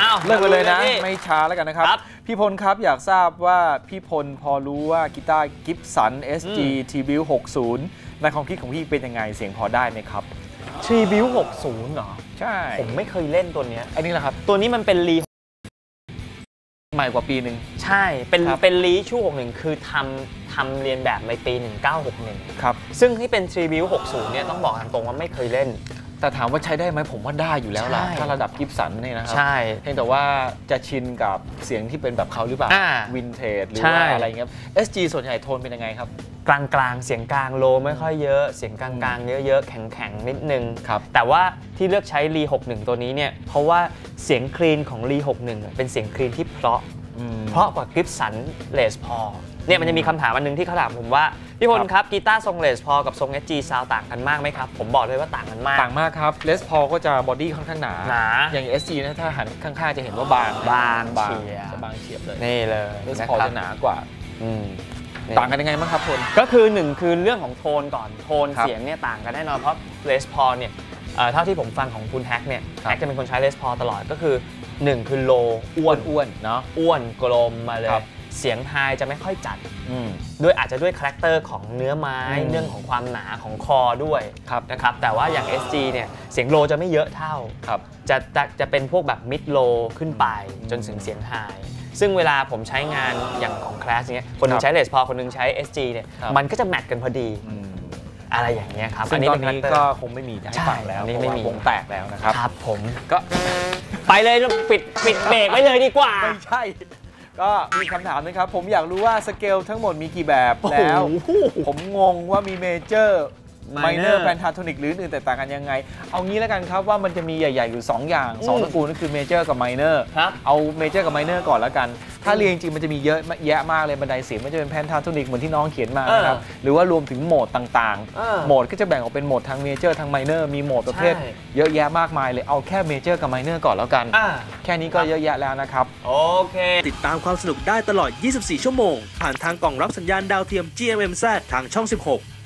อ้าวเริ่มกันเลยนะพี่ไม่ช้าแล้วกันนะครับครับ พี่พลครับอยากทราบว่าพี่พลพอรู้ว่ากีตาร์กิฟสัน SG อืม t b 60ในความคิดของพี่เป็นยังไงเสียงพอได้ไหมครับทรีบิว60เหรอ ใช่ ผมไม่เคยเล่นตัวเนี้ยอันนี้แหละครับ ตัวนี้มันเป็นรี ใหม่กว่าปีหนึ่ง ใช่ เป็นครับ เป็นรีชู61คือทำทำเรียนแบบในปี 1961 ครับ ซึ่งที่เป็นทรีบิว60 เนี่ยต้องบอกตามตรงว่าไม่เคยเล่น แต่ถามว่าใช้ได้ไหมผมว่าได้อยู่แล้วล่ะ ใช่ ถ้าระดับกิฟสันเนี่ยนะครัใช่ เพียงแต่ว่าจะชินกับเสียงที่เป็นแบบเขาหรือเปล่า อ่าวินเทจหรือใช่ ว่าอะไรเงี้ย SG ส่วนใหญ่โทนเป็นยังไงครับ กลางกลางๆ เสียงกลางโลไม่ค่อยเยอะ เสียงกลางกลางๆเยอะๆแข็งแข็งๆ นิดนึง ครับแต่ว่าที่เลือกใช้รี61 ตัวนี้เนี่ย เพราะว่าเสียงคลีนของรี61 เป็นเสียงคลีนที่เพราะ อืม เพราะกว่ากิฟสันเลสพอเนี่ยมันจะมีคำถามอันหนึงที่เขาถามผมว่า พี่พลครับครับกีตาร์ทรงเลสพอกับทรง SG ซาวต่างกันมากไหมครับ ผมบอกเลยว่าต่างกันมาก ต่างมากครับเลสพอก็จะบอดี้ค่อนข้างหนา หนาอย่าง SG นะถ้าหันข้างๆจะเห็นว่าบางบางบางเฉียบ จะบางเฉียบเลยนี่เลยเลสนะพอครับจะหนากว่า อืมนี่ ต่างกันยังไงบ้างครับพลก็คือหนึ่งคือเรื่องของโทนก่อนโทนครับเสียงเนี่ยต่างกันแน่นอนเพราะเลสพอเนี่ยเอ่อเท่าที่ผมฟังของคุณแฮกเนี่ยครับแฮกจะเป็นคนใช้เลสพอตลอดก็คือหนึ่งคือโลอ้วนอ้วนๆเนาะอ้วนกลมมาเลยครับเสียงไฮจะไม่ค่อยจัดอืมด้วยอาจจะด้วยคาแรคเตอร์ของเนื้อไม้อืมเรื่องของความหนาของคอด้วยครับนะครับแต่ว่าอย่าง SG เนี่ยเสียงโลจะไม่เยอะเท่าครับจะจะจะเป็นพวกแบบมิดโลขึ้นไปอืมจนถึงเสียงไฮ ซึ่งเวลาผมใช้งานอย่างของคลาสเนี้ยคนหนึคงรับใช้เลสพอคนหนึงใช้ SG เนี่ยครับมันก็จะแมทกันพอดีอืมอะไรอย่างเงี้ยครับซึ่งตอนเป็นี้คาแรคเตอร์ก็คงไม่มีให้ใช่ฟังแล้วอันนี้เพไม่ราะมีว่าวงแตกแล้วนะครับครับผมก็ไปเลยปิดปิดเบรกไว้เลยดีกว่า ไม่ใช่ ก็มีคำถามนะครับ ผมอยากรู้ว่าสเกลทั้งหมดมีกี่แบบแล้วโอ้โหผมงงว่ามีเมเจอร์ ไมเนอ Minor ร์แพนทาโทนิกหรืออื่นแตกต่างกันยังไง เอางี้แล้วกันครับว่ามันจะมีใหญ่ ๆ อยู่ 2 อย่าง2อืมตระกูลก็คือเมเจอร์กับไมเนอร์ครับเอาเมเจอร์กับไมเนอร์ก่อนแล้วกัน ถ้าเรียงจริงๆมันจะมีเยอะแยะมากเลยบันไดเสียงมันจะเป็นแพนทาโทนิกเหมือนที่น้องเขียนมานะครับเออหรือว่ารวมถึงโหมดต่างเออๆโหมดก็จะแบ่งออกเป็นโหมดทางเมเจอร์ทางไมเนอร์มีโหมดประเภทใช่เยอะแยะมากมายเลยเอาแค่เมเจอร์กับไมเนอร์ก่อนแล้วกันอ่าแค่นี้ก็เยอะแยะแล้วนะครับโอเค ติดตามความสนุกได้ตลอด 24 ชั่วโมง ผ่านทางกล่องรับสัญญาณดาวเทียม GMMZ ทางช่อง 16